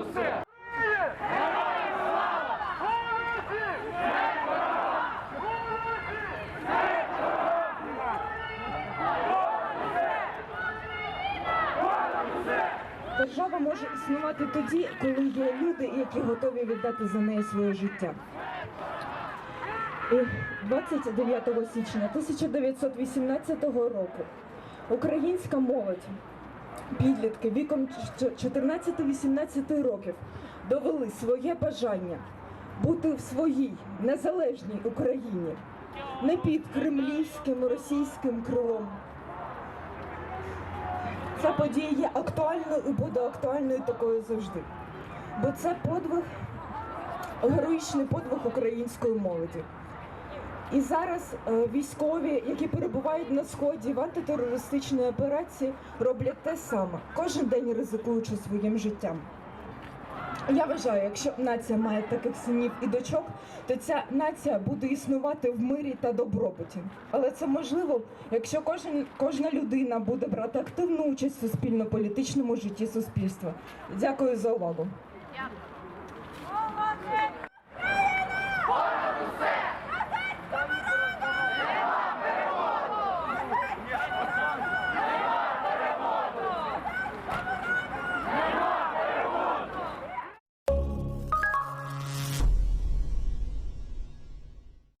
усе! Держава може існувати тоді, коли є люди, які готові віддати за неї своє життя. 29 січня 1918 року українська молодь підлітки віком 14-18 років довели своє бажання бути в своїй незалежній Україні, не під кремлівським російським крилом. Ця подія є актуальною і буде актуальною такою завжди. Бо це подвиг, героїчний подвиг української молоді. І зараз е, військові, які перебувають на сході в антитерористичній операції, роблять те саме, кожен день ризикуючи своїм життям. Я вважаю, якщо нація має таких синів і дочок, то ця нація буде існувати в мирі та добробуті. Але це можливо, якщо кожен, кожна людина буде брати активну участь в суспільно-політичному житті суспільства. Дякую за увагу.